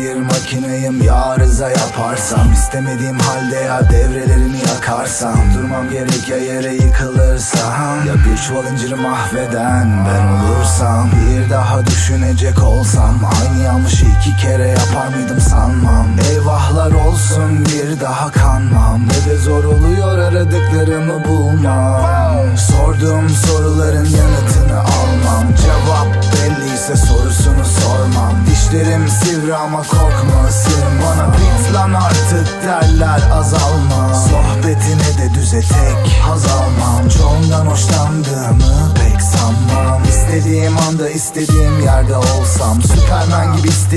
makineyim ya arıza yaparsam istemediğim halde ya devrelerini yakarsam Durmam gerek ya yere yıkılırsam Ya bir çuval inciri mahveden ben olursam Bir daha düşünecek olsam Aynı yanlışı iki kere yapar mıydım sanmam. Eyvahlar olsun bir daha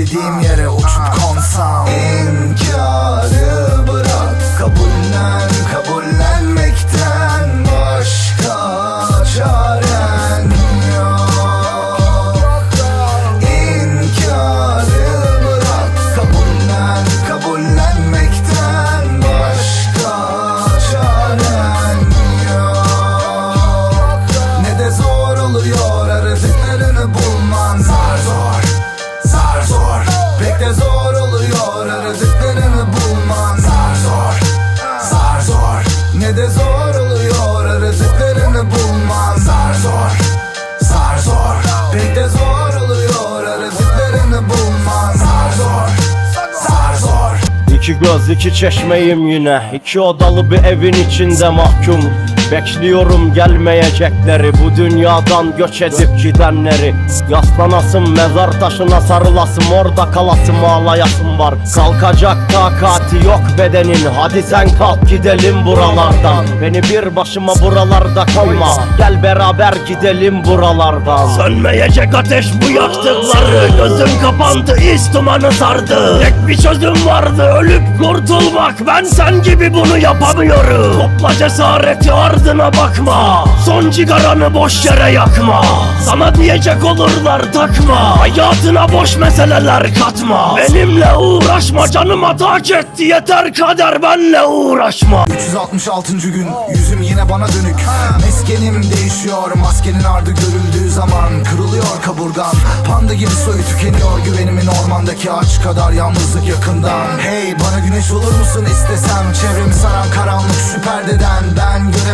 istediğim yere uçup konsam göz iki çeşmeyim yine. İki odalı bir evin içinde mahkum Bekliyorum gelmeyecekleri Bu dünyadan göç edip gidenleri. Yaslanasım mezar taşına sarılasım Orada kalasım ağlayasım var. Kalkacak takati yok bedenin Hadi sen kalk gidelim buralardan. Beni bir başıma buralarda koyma Gel beraber gidelim buralardan. Sönmeyecek ateş bu yaktıkları Gözüm kapandı iz dumanı sardı. Tek bir çözüm vardı ölüp kurtulmak. Ben sen gibi bunu yapamıyorum. Topla cesareti ardına bakma. Son cigaranı boş yere yakma. Sana diyecek olurlar takma. Hayatına boş meseleler katma. Benimle uğraşma canıma tak etti Yeter kader benle uğraşma. 366. gün yüzüm yine bana dönük. Meskenim değişiyor maskenin ardı görüldüğü zaman Kırılıyor kaburgan. Panda gibi soyu tükeniyor Güvenimin ormandaki ağaç kadar yalnızlık yakından. Hey bana güneş olur musun istesem? Çevremi saran perdeden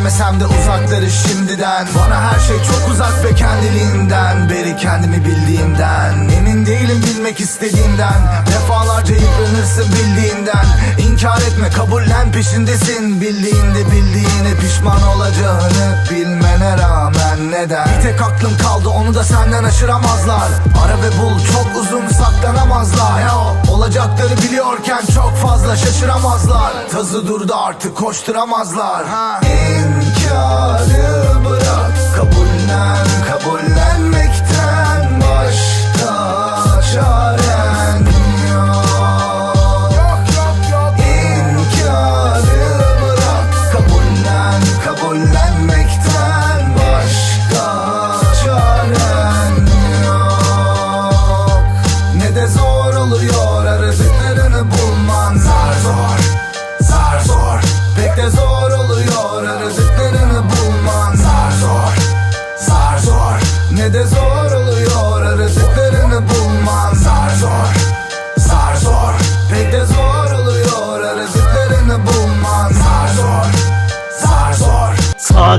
Ben göremesem de uzakları şimdiden. Bana her şey çok uzak ve kendiliğinden. Beri kendimi bildiğimden. Emin değilim bilmek istediğimden. Defalarca yıpranırsın bildiğinden. İnkar etme kabullen peşindesin. Bildiğinde bildiğine pişman olacağını Bilmene rağmen neden Bir tek aklım kaldı onu da senden aşıramazlar. Ara ve bul çok uzun saklanamazlar. Ya, Olacakları biliyorken çok fazla şaşıramazlar. Tazı durdu artık koşturamazlar. Ha. İnkarı bırak kabullen kabullenmekten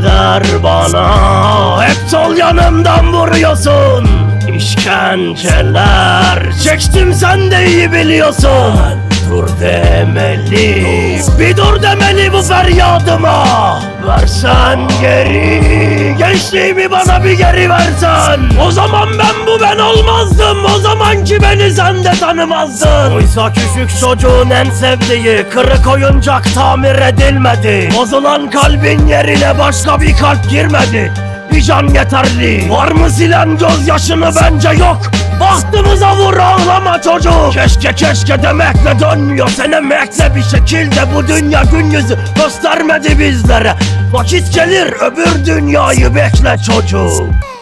Kader bana. Hep sol yanımdan vuruyorsun. İşkenceler. Çektim sen de iyi biliyorsun. Dur demeli. Bir dur demeli bu feryadıma. Versen geri. Gençliğimi bana bir geri versen. O zaman ben bu ben olmazdım. O zamanki beni sen de tanımazdın Oysa küçük çocuğun en sevdiği kırık oyuncak tamir edilmedi. Bozulan kalbin yerine başka bir kalp girmedi can yeterli. Var mı silen gözyaşını bence yok. Bahtımıza vur ağlama çocuk. Keşke keşke demekle dönmüyor. Sen emekle bir şekilde bu dünya gün yüzü göstermedi bizlere. Vakit gelir öbür dünyayı bekle çocuk